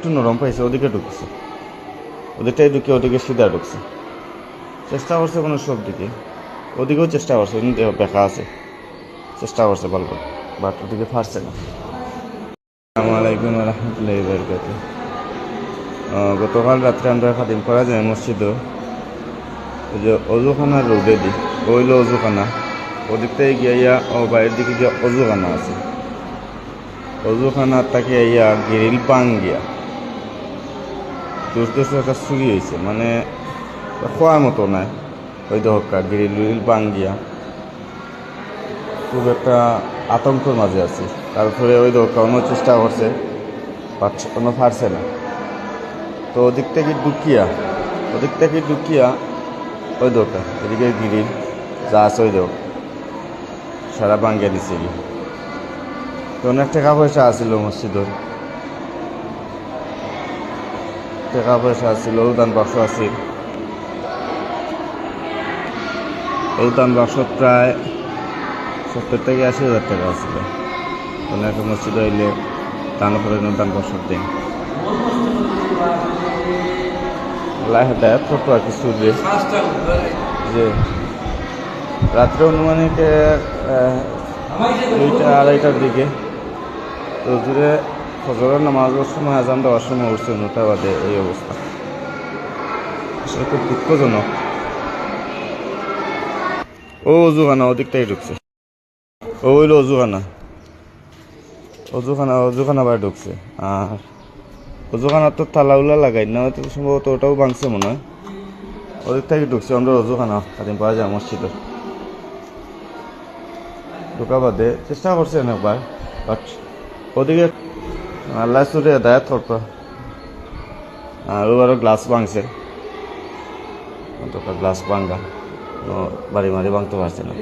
একটু নরম পাইছে, ওদিকে ঢুকছে। ওদিকটাই ঢুকে ওদিকে সিধা ঢুকছে। চেষ্টা করছে কোনো সব দিকে ওদিকেও চেষ্টা করছে বেকা আছে। চেষ্টা করছে ভালো বাট ওদিকে ফারছে না। আসসালামু আলাইকুম রহমতুল্লাহ বরকাত গতকাল রাত্রে আমরা খাদিম করা যায় মসজিদও। ওই যে অজুখানা রোডে দি ওইলো অজুখানা। ওদিক থেকে গিয়ে ইয়া, ও বাইরের দিকে গিয়ে অজুখানা আছে। অজুখানা তাকে ইয়া, গিরিল পাং গিয়া দোষ হয়েছে মানে খোয়ার মতো নাই ওই দহকা গিরিল উরিল পাং গিয়া খুব একটা আতঙ্কর মাঝে আছি। তারপরে ওই দহকা অন্য চেষ্টা করছে, পারছে কোনো পারছে না। তো ওদিক থেকে ঢুকিয়া, ওদিক থেকে ঢুকিয়া ওই দোকা এদিকে গিরিল যা আছে ওই দোক সারা বাঙ্গিয়া দিছে। কি তো অনেক টাকা পয়সা আছিল মসজিদর। টাকা পয়সা আছিল অনুদান বাক্স আছিল অনুদান বাক্স প্রায় সত্তর থেকে আশি হাজার টাকা আছিল কোনো একটা মসজিদ হইলে দান করে অনুদান বাক্স দিন। আর যে রাত্রে অনুমানিক দুইটা, আড়াইটার দিকে। তো দূরে ফজরের নামাজের সময়, আজান দেওয়ার সময় উঠছে নটা বাদে এই অবস্থা। আসলে খুব দুঃখজনক। ও অজুখানা ওদিক থেকে ঢুকছে। ও হইল অজুখানা অজুখানা অজুখানা বাড়ি ঢুকছে। আর অজুখানা তো তালা উলা লাগাই না, হয়তো সম্ভবত ওটাও ভাঙছে মনে হয়। ওদিক থেকে ঢুকছে, আমরা অজুখানা কাদিম পাওয়া যায় মসজিদের ঢোকা বাদে, চেষ্টা করছে অনেকবার, বাট ওদিকে আল্লাহ সুরে দায়াত করতো আর ওবারও গ্লাস ভাঙছে অন্তত গ্লাস ভাঙ্গা কোনো বাড়ি মারি ভাঙতে পারছে না